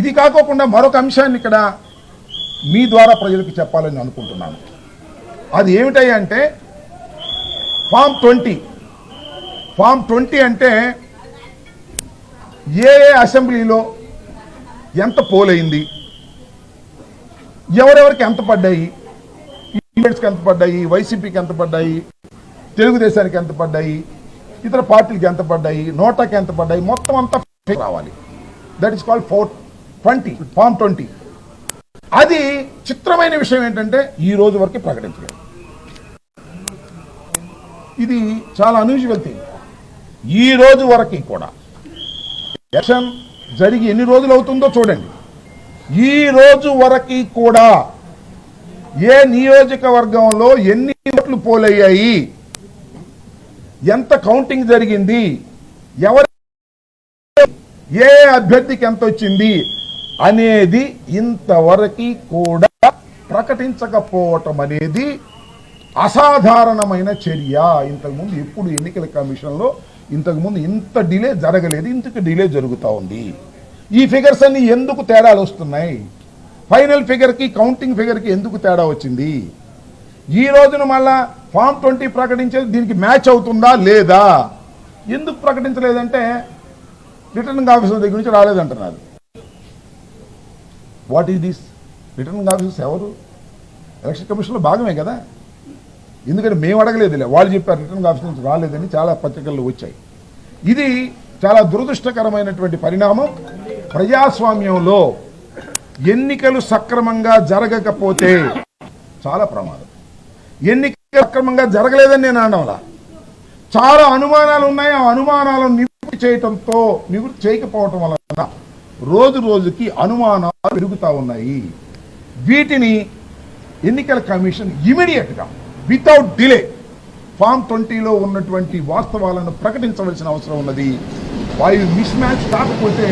ఇది కాకోకుండా మరొక అంశాన్ని ఇక్కడ మీ ద్వారా ప్రజలకు చెప్పాలని అనుకుంటున్నాను. అది ఏమిటాయి అంటే ఫామ్ ట్వంటీ. ఫామ్ ట్వంటీ అంటే ఏ ఏ అసెంబ్లీలో ఎంత పోలైంది ఎవరెవరికి ఎంత పడ్డాయి ఈవెంట్స్కి ఎంత పడ్డాయి వైసీపీకి ఎంత పడ్డాయి తెలుగుదేశానికి ఎంత పడ్డాయి ఇతర పార్టీలకి ఎంత పడ్డాయి నోటాకి ఎంత పడ్డాయి మొత్తం అంతా రావాలి. That is called four twenty form twenty. అది చిత్రమైన విషయం ఏంటంటే ఈ రోజు వరకు ప్రకటించలేదు. ఇది చాలా అన్యూజువల్ థింగ్ ఈ రోజు వరకు కూడా. ఎలక్షన్ జరిగి ఎన్ని రోజులు అవుతుందో చూడండి. ఈ రోజు వరకు కూడా ఏ నియోజకవర్గంలో ఎన్ని ఓట్లు పోలయ్యాయి ఎంత కౌంటింగ్ జరిగింది ఎవరి ఏ అభ్యర్థికి ఎంత వచ్చింది అనేది ఇంతవరకు కూడా ప్రకటించకపోవటం అనేది అసాధారణమైన చర్య. ఇంతకుముందు ఎప్పుడు ఎన్నికల కమిషన్లో ఇంతకుముందు ఇంత డిలే జరగలేదు ఇంతకు డిలే జరుగుతూ ఉంది. ఈ ఫిగర్స్ అన్ని ఎందుకు తేడాలు వస్తున్నాయి? ఫైనల్ ఫిగర్కి కౌంటింగ్ ఫిగర్కి ఎందుకు తేడా వచ్చింది? ఈ రోజున మళ్ళా ఫామ్ ట్వంటీ ప్రకటించేది దీనికి మ్యాచ్ అవుతుందా లేదా? ఎందుకు ప్రకటించలేదంటే రిటర్నింగ్ ఆఫీసర్ దగ్గర నుంచి రాలేదంటున్నారు. What is this returning officers ఎవరు? ఎలక్షన్ కమిషన్లో భాగమే కదా? ఎందుకంటే మేము అడగలేదులే. వాళ్ళు చెప్పారు రిటర్నింగ్ ఆఫీసర్ నుంచి రాలేదని చాలా పత్రికల్లో వచ్చాయి. ఇది చాలా దురదృష్టకరమైనటువంటి పరిణామం. ప్రజాస్వామ్యంలో ఎన్నికలు సక్రమంగా జరగకపోతే చాలా ప్రమాదం. ఎన్నికలు సక్రమంగా జరగలేదని నేను అనడంలా. చాలా అనుమానాలు ఉన్నాయి. ఆ అనుమానాలను నివృత్తి చేయటంతో నివృత్తి చేయకపోవటం వలన రోజు రోజుకి అనుమానాలు పెరుగుతూ ఉన్నాయి. వీటిని ఎన్నికల కమిషన్ ఇమీడియట్గా వితౌట్ డిలే ఫామ్ ట్వంటీలో ఉన్నటువంటి వాస్తవాలను ప్రకటించవలసిన అవసరం ఉన్నది. వాయు మిస్ మ్యాచ్ కాకపోతే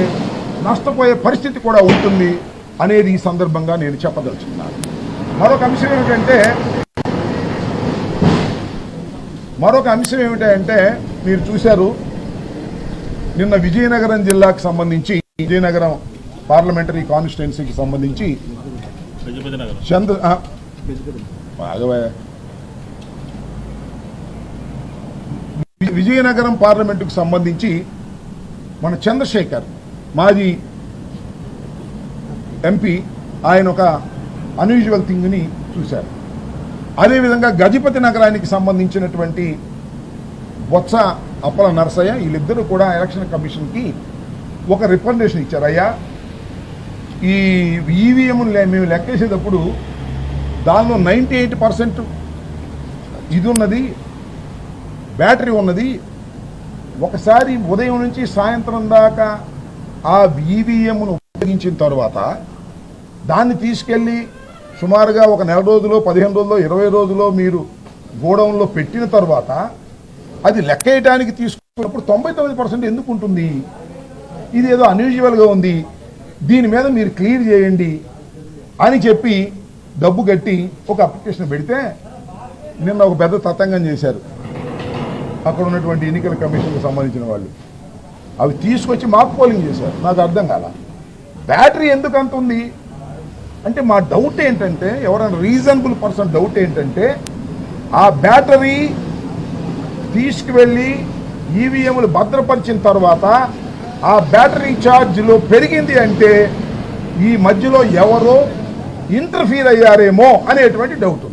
నష్టపోయే పరిస్థితి కూడా ఉంటుంది అనేది ఈ సందర్భంగా నేను చెప్పదలుచుకున్నాను. మరొక అంశం ఏమిటంటే మరొక అంశం ఏమిటంటే మీరు చూశారు నిన్న విజయనగరం జిల్లాకు సంబంధించి విజయనగరం పార్లమెంటరీ కాన్స్టిట్యున్సీకి సంబంధించి చంద్ర విజయనగరం పార్లమెంటుకు సంబంధించి మన చంద్రశేఖర్ మాజీ ఎంపీ ఆయన ఒక అన్యూజువల్ థింగ్ని చూశారు. అదేవిధంగా గజపతి నగరానికి సంబంధించినటువంటి బొత్స అప్పల నరసయ్య వీళ్ళిద్దరూ కూడా ఎలక్షన్ కమిషన్కి ఒక రికమెండేషన్ ఇచ్చారు. అయ్యా ఈ ఈవీఎం మేము లెక్కేసేటప్పుడు దానిలో నైంటీ ఎయిట్ పర్సెంట్ ఇది ఉన్నది బ్యాటరీ ఉన్నది. ఒకసారి ఉదయం నుంచి సాయంత్రం దాకా ఆ ఈవీఎంను ఉపయోగించిన తర్వాత దాన్ని తీసుకెళ్ళి సుమారుగా ఒక నెల రోజులో పదిహేను రోజుల్లో ఇరవై రోజుల్లో మీరు గోడౌన్లో పెట్టిన తర్వాత అది లెక్కేయడానికి తీసుకున్నప్పుడు తొంభై తొమ్మిది పర్సెంట్ ఎందుకు ఉంటుంది? ఇది ఏదో అన్యూజువల్గా ఉంది. దీని మీద మీరు క్లియర్ చేయండి అని చెప్పి డబ్బు కట్టి ఒక అప్లికేషన్ పెడితే నిన్న ఒక పెద్ద తతంగం చేశారు. అక్కడ ఉన్నటువంటి ఎన్నికల కమిషన్కి సంబంధించిన వాళ్ళు. అవి తీసుకొచ్చి మాకు పోలింగ్ చేశారు. నాకు అర్థం కాల. బ్యాటరీ ఎందుకు అంత ఉంది? అంటే మా డౌట్ ఏంటంటే ఎవరైనా రీజనబుల్ పర్సన్ డౌట్ ఏంటంటే ఆ బ్యాటరీ తీసుకువెళ్ళి ఈవీఎంలు భద్రపరిచిన తర్వాత ఆ బ్యాటరీ ఛార్జ్లో పెరిగింది అంటే ఈ మధ్యలో ఎవరో ఇంటర్ఫీర్ అయ్యారేమో అనేటువంటి డౌట్